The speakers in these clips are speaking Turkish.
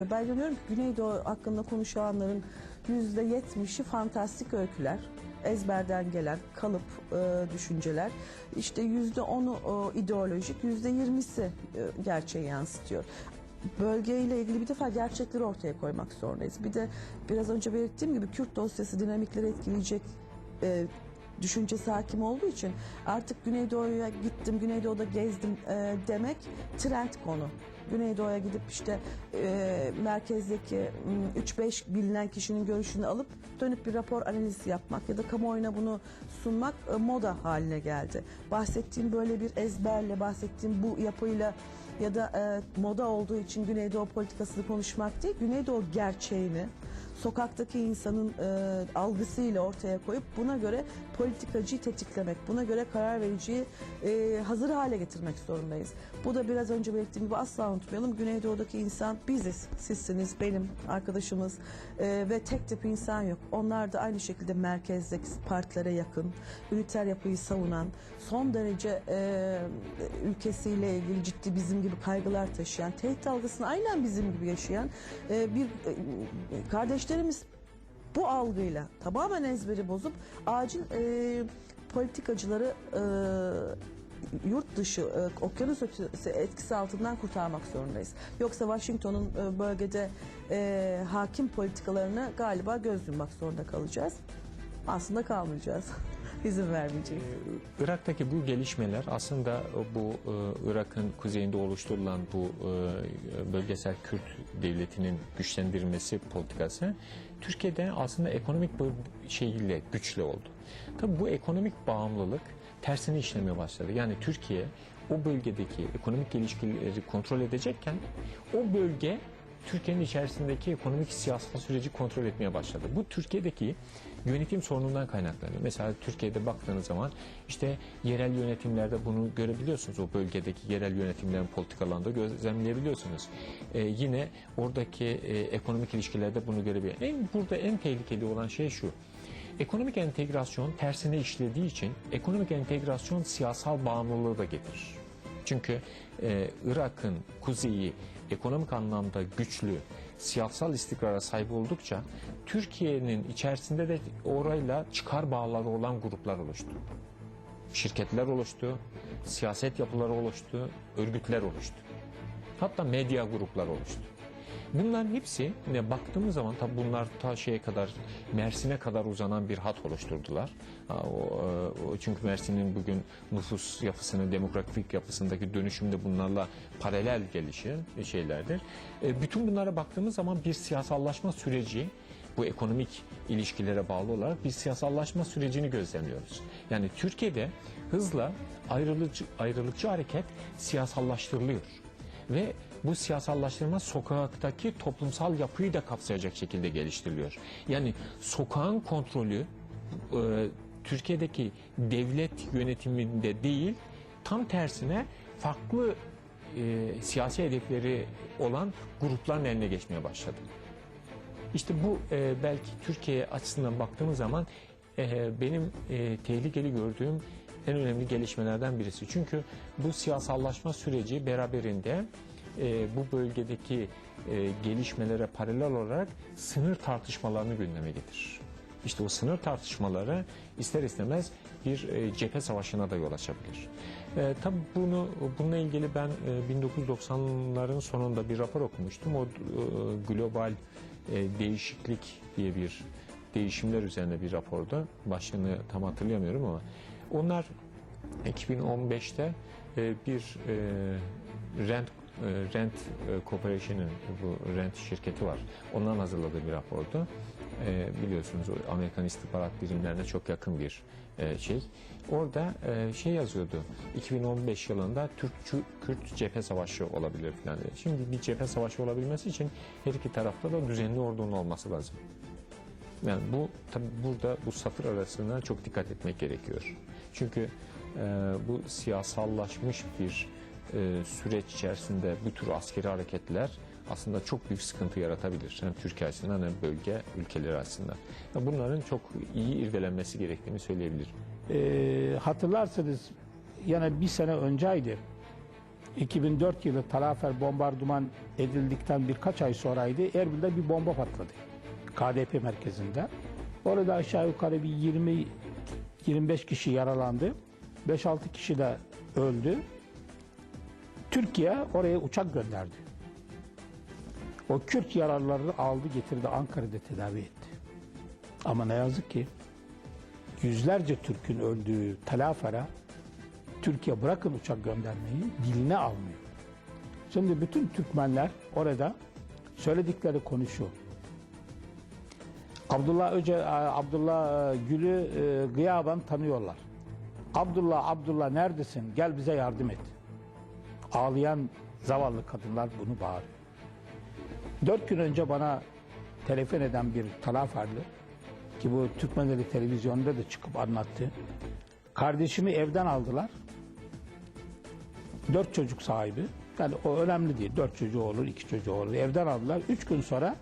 Ben inanıyorum ki Güneydoğu hakkında konuşanların yüzde yetmişi fantastik öyküler, ezberden gelen kalıp e, düşünceler. İşte yüzde onu e, ideolojik, yüzde yirmisi e, gerçeği yansıtıyor. Bölgeyle ilgili bir defa gerçekleri ortaya koymak zorundayız. Bir de biraz önce belirttiğim gibi Kürt dosyası dinamikleri etkileyecek e, düşüncesi hakim olduğu için artık Güneydoğu'ya gittim, Güneydoğu'da gezdim e, demek trend konu. Güneydoğu'ya gidip işte e, merkezdeki m, 3-5 bilinen kişinin görüşünü alıp dönüp bir rapor analizi yapmak ya da kamuoyuna bunu sunmak e, moda haline geldi. Bahsettiğim böyle bir ezberle, bahsettiğim bu yapıyla ya da e, moda olduğu için Güneydoğu politikasını konuşmak değil, Güneydoğu gerçeğini sokaktaki insanın e, algısıyla ortaya koyup buna göre politikacıyı tetiklemek, buna göre karar vericiyi e, hazır hale getirmek zorundayız. Bu da biraz önce belirttiğim gibi asla unutmayalım. Güneydoğu'daki insan biziz, sizsiniz, benim arkadaşımız e, ve tek tip insan yok. Onlar da aynı şekilde merkezdeki partilere yakın, üniter yapıyı savunan, son derece e, ülkesiyle ilgili ciddi bizim gibi kaygılar taşıyan, tehdit algısını aynen bizim gibi yaşayan e, bir e, kardeşlerimiz bu algıyla tamamen ezberi bozup acil e, politikacıları e, yurt dışı e, okyanus ötesi etkisi altından kurtarmak zorundayız. Yoksa Washington'un e, bölgede e, hakim politikalarını galiba göz yummak zorunda kalacağız. Aslında kalmayacağız. İzin vermeyeceğiz. Irak'taki bu gelişmeler aslında bu e, Irak'ın kuzeyinde oluşturulan bu e, bölgesel Kürt devletinin güçlendirilmesi politikası Türkiye'de aslında ekonomik bir şeyiyle güçlü oldu. Tabii bu ekonomik bağımlılık tersine işlemeye başladı. Yani Türkiye o bölgedeki ekonomik ilişkileri kontrol edecekken o bölge Türkiye'nin içerisindeki ekonomik siyasal süreci kontrol etmeye başladı. Bu Türkiye'deki yönetim sorunundan kaynaklanıyor. Mesela Türkiye'de baktığınız zaman işte yerel yönetimlerde bunu görebiliyorsunuz. O bölgedeki yerel yönetimlerin politikalarında gözlemleyebiliyorsunuz. Ee, yine oradaki e, ekonomik ilişkilerde bunu görebiliyor. En burada en tehlikeli olan şey şu. Ekonomik entegrasyon tersine işlediği için ekonomik entegrasyon siyasal bağımlılığı da getirir. Çünkü e, Irak'ın kuzeyi ekonomik anlamda güçlü, siyasal istikrara sahip oldukça Türkiye'nin içerisinde de orayla çıkar bağları olan gruplar oluştu. Şirketler oluştu, siyaset yapıları oluştu, örgütler oluştu. Hatta medya grupları oluştu. Bunların hepsi ne baktığımız zaman tabi bunlar ta şeye kadar Mersin'e kadar uzanan bir hat oluşturdular. E, çünkü Mersin'in bugün nüfus yapısının demografik yapısındaki dönüşümde bunlarla paralel gelişi şeylerdir. E, bütün bunlara baktığımız zaman bir siyasallaşma süreci bu ekonomik ilişkilere bağlı olarak bir siyasallaşma sürecini gözlemliyoruz. Yani Türkiye'de hızla ayrılıcı, ayrılıkçı hareket siyasallaştırılıyor. Ve bu siyasallaştırma sokaktaki toplumsal yapıyı da kapsayacak şekilde geliştiriliyor. Yani sokağın kontrolü e, Türkiye'deki devlet yönetiminde değil, tam tersine farklı e, siyasi hedefleri olan grupların eline geçmeye başladı. İşte bu e, belki Türkiye açısından baktığımız zaman e, benim e, tehlikeli gördüğüm en önemli gelişmelerden birisi. Çünkü bu siyasallaşma süreci beraberinde e, bu bölgedeki e, gelişmelere paralel olarak sınır tartışmalarını gündeme getirir. İşte o sınır tartışmaları ister istemez bir e, cephe savaşına da yol açabilir. E, tabii bunu bununla ilgili ben e, 1990'ların sonunda bir rapor okumuştum. O e, global e, değişiklik diye bir değişimler üzerine bir raporda. Başlığını tam hatırlayamıyorum ama onlar 2015'te e, bir e, rent e, Rent e, Corporation'ın bu rent şirketi var. Onların hazırladığı bir rapordu. E, biliyorsunuz Amerikan istihbarat birimlerine çok yakın bir e, şey. Orada e, şey yazıyordu. 2015 yılında Türk Kürt cephe savaşı olabilir falan diye. Şimdi bir cephe savaşı olabilmesi için her iki tarafta da düzenli ordunun olması lazım. Yani bu tabi burada bu satır arasına çok dikkat etmek gerekiyor. Çünkü e, bu siyasallaşmış bir e, süreç içerisinde bu tür askeri hareketler aslında çok büyük sıkıntı yaratabilir. Hem Türkiye açısından hem bölge ülkeleri açısından. Bunların çok iyi irdelenmesi gerektiğini söyleyebilirim. Ee, hatırlarsanız yani bir sene önceydi. 2004 yılı Talafer bombardıman edildikten birkaç ay sonraydı. Erbil'de bir bomba patladı. KDP merkezinde. Orada aşağı yukarı bir 20 25 kişi yaralandı. 5-6 kişi de öldü. Türkiye oraya uçak gönderdi. O Kürt yaralıları aldı getirdi Ankara'da tedavi etti. Ama ne yazık ki yüzlerce Türk'ün öldüğü Talafer'e Türkiye bırakın uçak göndermeyi diline almıyor. Şimdi bütün Türkmenler orada söyledikleri konu şu. Abdullah Öce, Abdullah e, Gül'ü e, gıyaben tanıyorlar. Abdullah, Abdullah neredesin? Gel bize yardım et. Ağlayan zavallı kadınlar bunu bağırıyor. Dört gün önce bana telefon eden bir talaferli ki bu Türkmenleri televizyonda da çıkıp anlattı. Kardeşimi evden aldılar. Dört çocuk sahibi. Yani o önemli değil. Dört çocuğu olur, iki çocuğu olur. Evden aldılar. Üç gün sonra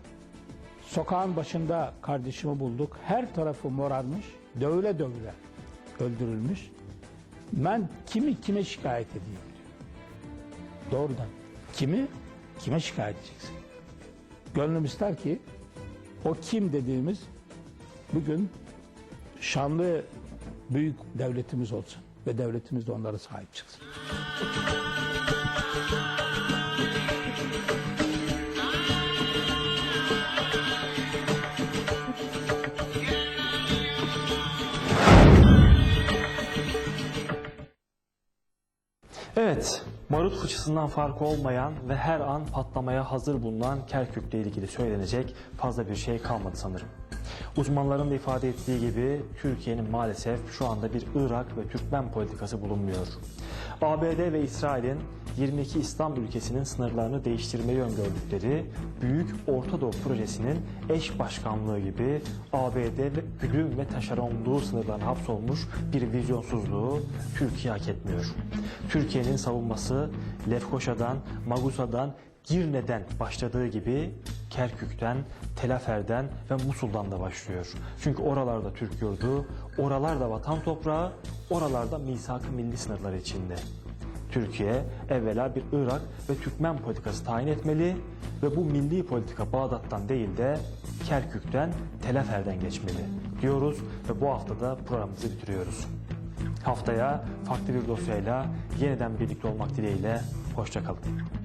sokağın başında kardeşimi bulduk. Her tarafı morarmış. Dövüle dövüle öldürülmüş. Ben kimi kime şikayet edeyim. Doğrudan. Kimi kime şikayet edeceksin? Gönlüm ister ki o kim dediğimiz bugün şanlı büyük devletimiz olsun ve devletimiz de onlara sahip çıksın. Evet, barut fıçısından farkı olmayan ve her an patlamaya hazır bulunan Kerkük'le ilgili söylenecek fazla bir şey kalmadı sanırım. Uzmanların da ifade ettiği gibi Türkiye'nin maalesef şu anda bir Irak ve Türkmen politikası bulunmuyor. ABD ve İsrail'in 22 İslam ülkesinin sınırlarını değiştirmeyi öngördükleri Büyük Orta Doğu Projesi'nin eş başkanlığı gibi ABD ve güdüm ve taşeronluğu sınırlarına hapsolmuş bir vizyonsuzluğu Türkiye hak etmiyor. Türkiye'nin savunması Lefkoşa'dan, Magusa'dan, Girne'den başladığı gibi Kerkük'ten, Telafer'den ve Musul'dan da başlıyor. Çünkü oralarda Türk yurdu, oralarda vatan toprağı, oralarda misak-ı milli sınırları içinde. Türkiye evvela bir Irak ve Türkmen politikası tayin etmeli ve bu milli politika Bağdat'tan değil de Kerkük'ten, Telafer'den geçmeli diyoruz ve bu hafta da programımızı bitiriyoruz. Haftaya farklı bir dosyayla yeniden birlikte olmak dileğiyle hoşçakalın.